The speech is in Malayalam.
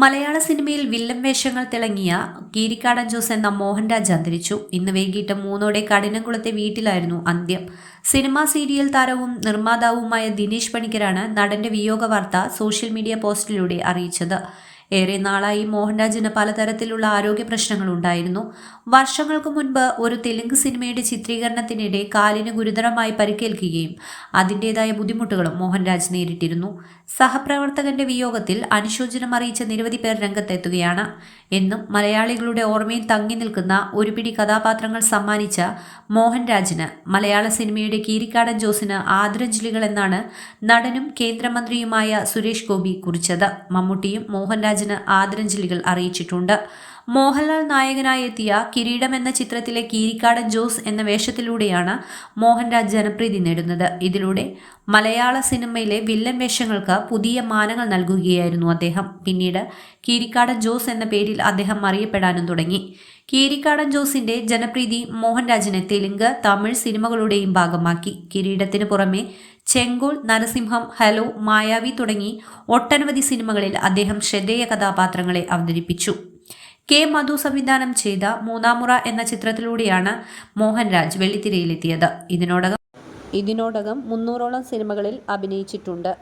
മലയാള സിനിമയിൽ വില്ലൻ വേഷങ്ങൾ തിളങ്ങിയ കീരിക്കാടൻ ജോസ് എന്ന മോഹൻരാജ് അന്തരിച്ചു. ഇന്ന് വൈകിട്ട് മൂന്നോടെ കഠിനംകുളത്തെ വീട്ടിലായിരുന്നു അന്ത്യം. സിനിമാ സീരിയൽ താരവും നിർമ്മാതാവുമായ ദിനേശ് പണിക്കരാണ് നടന്റെ വിയോഗ വാർത്ത സോഷ്യൽ മീഡിയ പോസ്റ്റിലൂടെ അറിയിച്ചത്. ഏറെ നാളായി മോഹൻരാജിന് പലതരത്തിലുള്ള ആരോഗ്യ പ്രശ്നങ്ങൾ ഉണ്ടായിരുന്നു. വർഷങ്ങൾക്ക് മുൻപ് ഒരു തെലുങ്ക് സിനിമയുടെ ചിത്രീകരണത്തിനിടെ കാലിന് ഗുരുതരമായി പരിക്കേൽക്കുകയും അതിന്റെതായ ബുദ്ധിമുട്ടുകളും മോഹൻരാജ് നേരിട്ടിരുന്നു. സഹപ്രവർത്തകന്റെ വിയോഗത്തിൽ അനുശോചനം അറിയിച്ച നിരവധി പേർ രംഗത്തെത്തുകയാണ്. എന്നും മലയാളികളുടെ ഓർമ്മയിൽ തങ്ങി നിൽക്കുന്ന ഒരു പിടി കഥാപാത്രങ്ങൾ സമ്മാനിച്ച മോഹൻരാജിന് മലയാള സിനിമയുടെ കീരിക്കാടൻ ജോസിന് ആദരാഞ്ജലികൾ എന്നാണ് നടനും കേന്ദ്രമന്ത്രിയുമായ സുരേഷ് ഗോപി കുറിച്ചത്. മമ്മൂട്ടിയും മോഹൻരാജിന് ആദരാഞ്ജലികൾ അറിയിച്ചിട്ടുണ്ട്. മോഹൻലാൽ നായകനായി എത്തിയ കിരീടം എന്ന ചിത്രത്തിലെ കീരിക്കാടൻ ജോസ് എന്ന വേഷത്തിലൂടെയാണ് മോഹൻരാജ് ജനപ്രീതി നേടുന്നത്. ഇതിലൂടെ മലയാള സിനിമയിലെ വില്ലൻ വേഷങ്ങൾക്ക് പുതിയ മാനങ്ങൾ നൽകുകയായിരുന്നു അദ്ദേഹം. പിന്നീട് കീരിക്കാടൻ ജോസ് എന്ന പേരിൽ അദ്ദേഹം അറിയപ്പെടാനും തുടങ്ങി. കീരിക്കാടൻ ജോസിന്റെ ജനപ്രീതി മോഹൻരാജിനെ തെലുങ്ക് തമിഴ് സിനിമകളുടെയും ഭാഗമാക്കി. കിരീടത്തിന് പുറമെ ചെങ്കോൾ നരസിംഹം ഹലോ മായാവി തുടങ്ങി ഒട്ടനവധി സിനിമകളിൽ അദ്ദേഹം ശ്രദ്ധേയ കഥാപാത്രങ്ങളെ അവതരിപ്പിച്ചു. കെ മധു സംവിധാനം ചെയ്ത മൂന്നാമുറ എന്ന ചിത്രത്തിലൂടെയാണ് മോഹൻരാജ് വെള്ളിത്തിരയിലെത്തിയത്. ഇതിനോടകം ഇതിനോടകം മുന്നൂറോളം സിനിമകളിൽ അഭിനയിച്ചിട്ടുണ്ട്.